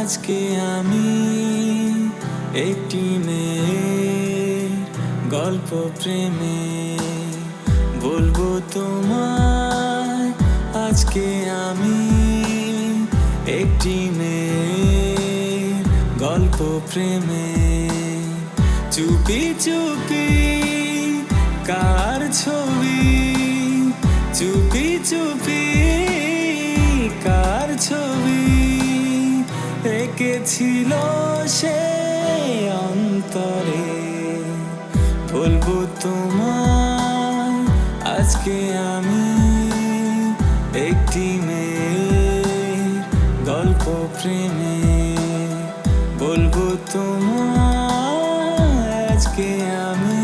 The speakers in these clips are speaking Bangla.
আজকে আমি একটি মেয়ের গল্প প্রেমে বলব তোমায়। আজকে আমি একটি মেয়ের গল্প প্রেমে চুপি চুপি কার ছবি? চুপি চুপি ছবি এঁকেছিল সে অন্তরে। বলব তোমার আজকে আমি একটি মেয়ের গল্প প্রেমে। বলব তোমার আজকে আমি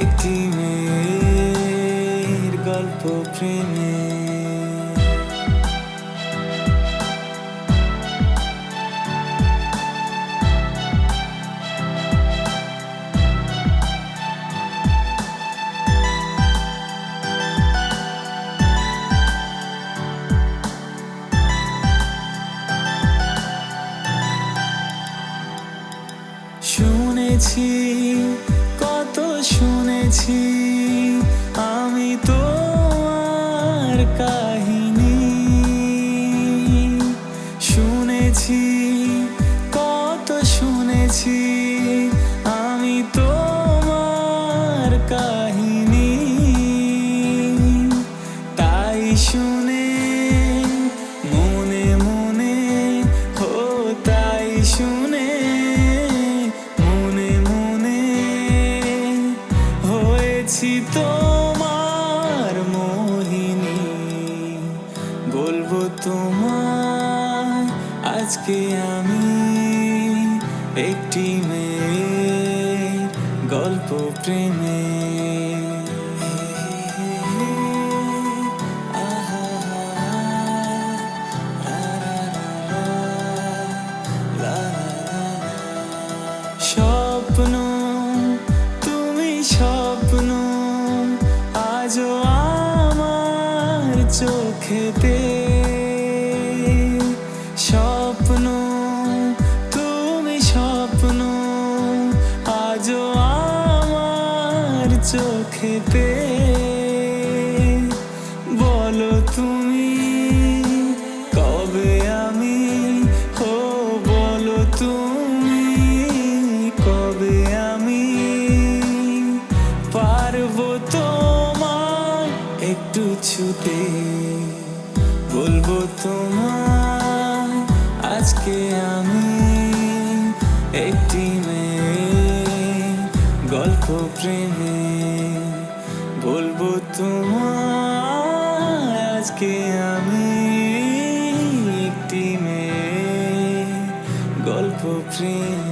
একটি মেয়ের গল্প প্রেমে। শুনেছি কত শুনেছি আমি তো আর হয়েছি তোমার মোহিনী। বলব তোমার আজকে আমি একটি মেয়ের গল্প প্রেমে। স্বপ্ন চোখেতে স্বপ্ন তুমি স্বপ্ন আজও আমার চোখেতে একটু ছুটে বলব তোমার আজকে আমি একটি মেয়ে গল্প প্রেমে বলব তোমার আজকে আমি একটি মেয়ে গল্প প্রেমে।